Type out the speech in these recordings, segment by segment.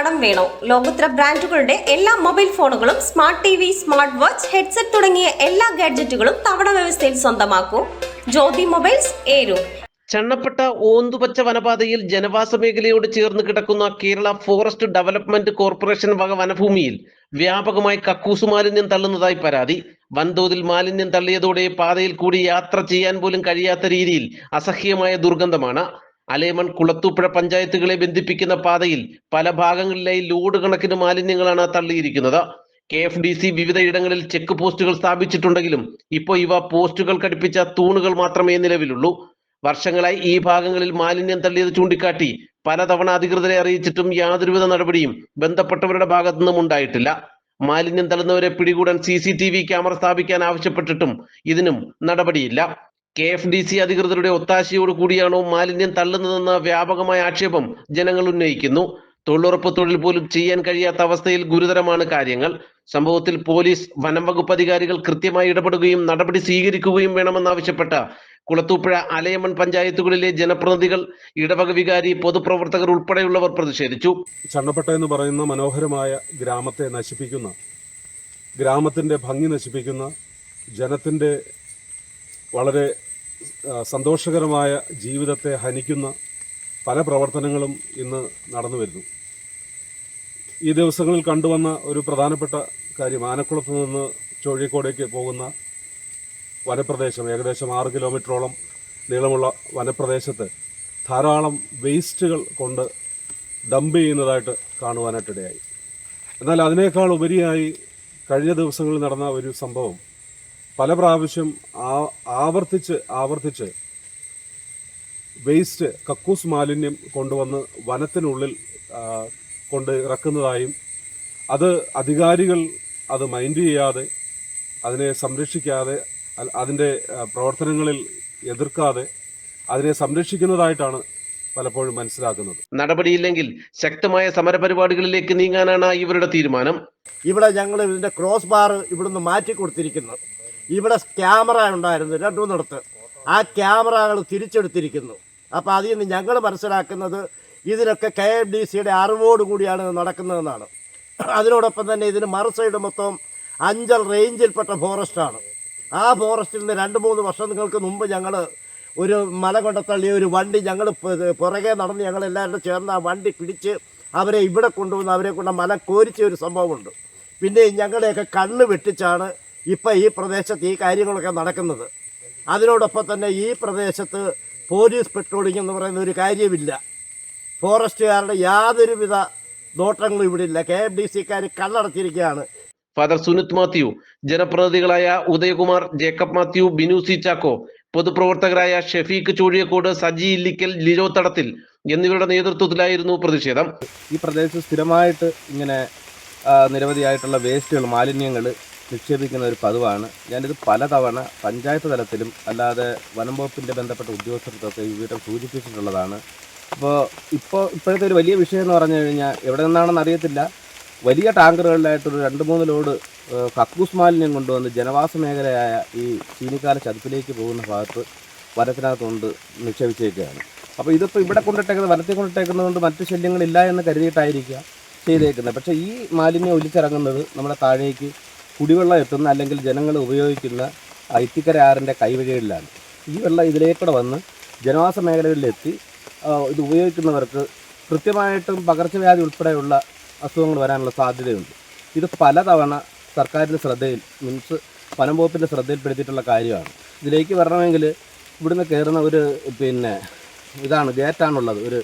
കടം വേണോ? ലോകോത്തര ബ്രാൻഡുകളുടെ എല്ലാ മൊബൈൽ ഫോണുകളും smart T V smart watch headset തുടങ്ങിയ എല്ലാ ഗാഡ്ജറ്റുകളും തവണ വ്യവസ്ഥയിൽ സ്വന്തമാക്കൂ. ജ്യോതി മൊബൈൽസ് ഏരു. ചണ്ണപ്പെട്ട ഓന്തുപച്ച വനപാതയിൽ ജനവാസ മേഖലയോട് ചേർന്ന് കിടക്കുന്ന കേരള ഫോറസ്റ്റ് ഡെവലപ്മെന്റ് കോർപ്പറേഷൻ വക വനഭൂമിയിൽ വ്യാപകമായി കക്കൂസ് മാലിന്യം തള്ളുന്നതായി പരാതി. വൻതോതിൽ മാലിന്യം തള്ളിയതോടെ പാതയിൽ കൂടി യാത്ര ചെയ്യാൻ പോലും കഴിയാത്ത രീതിയിൽ അസഹ്യമായ ദുർഗന്ധമാണ്. അലേമൺ കുളത്തൂപ്പുഴ പഞ്ചായത്തുകളെ ബന്ധിപ്പിക്കുന്ന പാതയിൽ പല ഭാഗങ്ങളിലായി ലോഡ് കണക്കിന് മാലിന്യങ്ങളാണ് തള്ളിയിരിക്കുന്നത്. കെ എഫ് ഡി സി വിവിധ ഇടങ്ങളിൽ ചെക്ക് പോസ്റ്റുകൾ സ്ഥാപിച്ചിട്ടുണ്ടെങ്കിലും ഇപ്പോൾ ഇവ പോസ്റ്റുകൾ ഘടിപ്പിച്ച തൂണുകൾ മാത്രമേ നിലവിലുള്ളൂ. വർഷങ്ങളായി ഈ ഭാഗങ്ങളിൽ മാലിന്യം തള്ളിയത് ചൂണ്ടിക്കാട്ടി പലതവണ അധികൃതരെ അറിയിച്ചിട്ടും യാതൊരുവിധ നടപടിയും ബന്ധപ്പെട്ടവരുടെ ഭാഗത്തു നിന്നും ഉണ്ടായിട്ടില്ല. മാലിന്യം തള്ളുന്നവരെ പിടികൂടാൻ C C T V camera സ്ഥാപിക്കാൻ ആവശ്യപ്പെട്ടിട്ടും ഇതിനും നടപടിയില്ല. കെ എഫ് ഡി സി അധികൃതരുടെ ഒത്താശയോട് കൂടിയാണോ മാലിന്യം തള്ളുന്നതെന്ന വ്യാപകമായ ആക്ഷേപം ജനങ്ങൾ ഉന്നയിക്കുന്നു. തൊഴിലുറപ്പ് തൊഴിൽ പോലും ചെയ്യാൻ കഴിയാത്ത അവസ്ഥയിൽ ഗുരുതരമാണ് കാര്യങ്ങൾ. സംഭവത്തിൽ പോലീസ് വനം വകുപ്പ് അധികാരികൾ കൃത്യമായി ഇടപെടുകയും നടപടി സ്വീകരിക്കുകയും വേണമെന്നാവശ്യപ്പെട്ട കുളത്തൂപ്പുഴ അലയമൺ പഞ്ചായത്തുകളിലെ ജനപ്രതിനിധികൾ ഇടവക വികാരി പൊതുപ്രവർത്തകർ ഉൾപ്പെടെയുള്ളവർ പ്രതിഷേധിച്ചു. ചണ്ണപ്പെട്ട എന്ന് പറയുന്ന മനോഹരമായ ഗ്രാമത്തെ നശിപ്പിക്കുന്ന ഗ്രാമത്തിന്റെ ഭംഗി നശിപ്പിക്കുന്ന ജനത്തിന്റെ വളരെ സന്തോഷകരമായ ജീവിതത്തെ ഹനിക്കുന്ന പല പ്രവർത്തനങ്ങളും ഇന്ന് നടന്നു വരുന്നു. ഈ ദിവസങ്ങളിൽ കണ്ടുവന്ന ഒരു പ്രധാനപ്പെട്ട കാര്യം ആനക്കുളത്ത് നിന്ന് ചോഴിക്കോടേക്ക് പോകുന്ന വനപ്രദേശം ഏകദേശം ആറ് കിലോമീറ്ററോളം നീളമുള്ള വനപ്രദേശത്ത് ധാരാളം വേസ്റ്റുകൾ കൊണ്ട് ഡംപ് ചെയ്യുന്നതായിട്ട് കാണുവാനായിട്ടിടയായി. എന്നാൽ അതിനേക്കാൾ ഉപരിയായി കഴിഞ്ഞ ദിവസങ്ങളിൽ നടന്ന ഒരു സംഭവം പല പ്രാവശ്യം ആ- ആവർത്തിച്ച് ആവർത്തിച്ച് വേസ്റ്റ് കക്കൂസ് മാലിന്യം കൊണ്ടുവന്ന് വനത്തിനുള്ളിൽ കൊണ്ട് ഇറക്കുന്നതായും അത് അധികാരികൾ അത് മൈൻഡ് ചെയ്യാതെ അതിനെ സംരക്ഷിക്കാതെ അതിന്റെ പ്രവർത്തനങ്ങളിൽ എതിർക്കാതെ അതിനെ സംരക്ഷിക്കുന്നതായിട്ടാണ് പലപ്പോഴും മനസ്സിലാക്കുന്നത്. നടപടിയില്ലെങ്കിൽ ശക്തമായ സമരപരിപാടികളിലേക്ക് നീങ്ങാനാണ് ഇവരുടെ തീരുമാനം. ഇവിടെ ഞങ്ങൾ ഇതിന്റെ ക്രോസ് ബാർ ഇവിടുന്ന് മാറ്റി കൊടുത്തിരിക്കുന്നു ഇവിടെ ക്യാമറ ഉണ്ടായിരുന്നു രണ്ടു മൂന്നിടത്ത്. ആ ക്യാമറകൾ തിരിച്ചെടുത്തിരിക്കുന്നു. അപ്പോൾ അതിൽ നിന്ന് ഞങ്ങൾ മനസ്സിലാക്കുന്നത് ഇതിനൊക്കെ കെ എം ഡി സിയുടെ അറിവോട് കൂടിയാണ് നടക്കുന്നതെന്നാണ്. അതിനോടൊപ്പം തന്നെ ഇതിന് മറുസൈഡ് മൊത്തം അഞ്ചൽ റേഞ്ചിൽപ്പെട്ട ഫോറസ്റ്റാണ്. ആ ഫോറസ്റ്റിൽ നിന്ന് രണ്ട് മൂന്ന് വർഷങ്ങൾക്ക് മുമ്പ് ഞങ്ങൾ ഒരു മല കൊണ്ടത്തള്ളിയ ഒരു വണ്ടി ഞങ്ങൾ പുറകെ നടന്ന് ഞങ്ങൾ എല്ലാവരും ചേർന്ന് ആ വണ്ടി പിടിച്ച് അവരെ ഇവിടെ കൊണ്ടുവന്ന് അവരെ കൊണ്ട് മല കോരിച്ച ഒരു സംഭവമുണ്ട്. പിന്നെ ഞങ്ങളുടെയൊക്കെ കണ്ണ് വെട്ടിച്ചാണ് ഇപ്പം ഈ പ്രദേശത്ത് ഈ കാര്യങ്ങളൊക്കെ നടക്കുന്നത്. അതിനോടൊപ്പം തന്നെ ഈ പ്രദേശത്ത് പോലീസ് പെട്രോളിംഗ് എന്ന് പറയുന്ന ഒരു കാര്യമില്ല. ഫോറസ്റ്റുകാരുടെ യാതൊരുവിധ നോട്ടങ്ങളും ഇവിടെ ഇല്ല. കെ എഫ് ഡി സിക്കാർ കണ്ണടച്ചിരിക്കുകയാണ് father Sunith Mathew ജനപ്രതിനിധികളായ Udayakumar Jacob Mathew Binu C Chacko പൊതുപ്രവർത്തകരായ Shefeeq Choozhiyakode Saji Illikkal Lijo Thadathil എന്നിവരുടെ നേതൃത്വത്തിലായിരുന്നു പ്രതിഷേധം. ഈ പ്രദേശത്ത് സ്ഥിരമായിട്ട് ഇങ്ങനെ നിരവധിയായിട്ടുള്ള വേസ്റ്റുകൾ മാലിന്യങ്ങൾ നിക്ഷേപിക്കുന്ന ഒരു പതിവാണ്. ഞാനിത് പലതവണ പഞ്ചായത്ത് തലത്തിലും അല്ലാതെ വനം വകുപ്പിന്റെ ബന്ധപ്പെട്ട ഉദ്യോഗസ്ഥർക്കൊക്കെ ഈ വിവരം സൂചിപ്പിച്ചിട്ടുള്ളതാണ്. അപ്പോൾ ഇപ്പോൾ ഇപ്പോഴത്തെ ഒരു വലിയ വിഷയം എന്ന് പറഞ്ഞു കഴിഞ്ഞാൽ എവിടെ നിന്നാണെന്ന് അറിയത്തില്ല. വലിയ ടാങ്കറുകളിലായിട്ടൊരു രണ്ട് മൂന്ന് ലോഡ് കക്കൂസ് മാലിന്യം കൊണ്ടുവന്ന് ജനവാസ മേഖലയായ ഈ ചീനിക്കാല ചതുപ്പിലേക്ക് പോകുന്ന ഭാഗത്ത് വനത്തിനകത്ത് കൊണ്ട് നിക്ഷേപിച്ചേക്കുകയാണ് അപ്പോൾ ഇതിപ്പോൾ ഇവിടെ കൊണ്ടിട്ടേക്കുന്നത് വനത്തിൽ കൊണ്ടിട്ടേക്കുന്നത് കൊണ്ട് മറ്റു ശല്യങ്ങളില്ല എന്ന് കരുതിയിട്ടായിരിക്കുക ചെയ്തേക്കുന്നത്. പക്ഷേ ഈ മാലിന്യം ഒലിച്ചിറങ്ങുന്നത് നമ്മുടെ താഴേക്ക് കുടിവെള്ളം എത്തുന്ന അല്ലെങ്കിൽ ജനങ്ങൾ ഉപയോഗിക്കുന്ന ഐത്തിക്കര ആറിന്റെ കൈവഴികളിലാണ്. ഈ വെള്ളം ഇതിലേക്കൂടെ വന്ന് ജനവാസ മേഖലകളിലെത്തി ഇത് ഉപയോഗിക്കുന്നവർക്ക് കൃത്യമായിട്ടും പകർച്ചവ്യാധി ഉൾപ്പെടെയുള്ള അസുഖങ്ങൾ വരാനുള്ള സാധ്യതയുണ്ട്. ഇത് പലതവണ സർക്കാരിന്റെ ശ്രദ്ധയിൽ മീൻസ് വനം വകുപ്പിന്റെ ശ്രദ്ധയിൽപ്പെടുത്തിയിട്ടുള്ള കാര്യമാണ്. ഇതിലേക്ക് വരണമെങ്കിൽ ഇവിടുന്ന് കയറുന്ന ഒരു പിന്നെ ഇതാണ് ഗേറ്റാണുള്ളത് ഒരു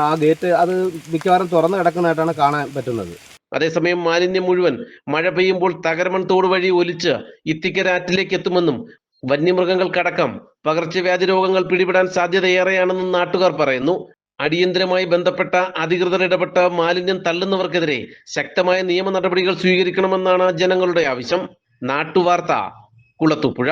ആ ഗേറ്റ് അത് മിക്കവാറും തുറന്നു കിടക്കുന്നതായിട്ടാണ് കാണാൻ പറ്റുന്നത്. അതേസമയം മാലിന്യം മുഴുവൻ മഴ പെയ്യുമ്പോൾ തകരമൺ തോട് വഴി ഒലിച്ച് ഇത്തിക്കരാറ്റിലേക്ക് എത്തുമെന്നും വന്യമൃഗങ്ങൾക്കടക്കം പകർച്ചവ്യാധി രോഗങ്ങൾ പിടിപെടാൻ സാധ്യതയേറെയാണെന്നും നാട്ടുകാർ പറയുന്നു. അടിയന്തരമായി ബന്ധപ്പെട്ട അധികൃതർ ഇടപെട്ട് മാലിന്യം തള്ളുന്നവർക്കെതിരെ ശക്തമായ നിയമ നടപടികൾ സ്വീകരിക്കണമെന്നാണ് ജനങ്ങളുടെ ആവശ്യം. നാട്ടുവാർത്ത കുളത്തൂപ്പുഴ.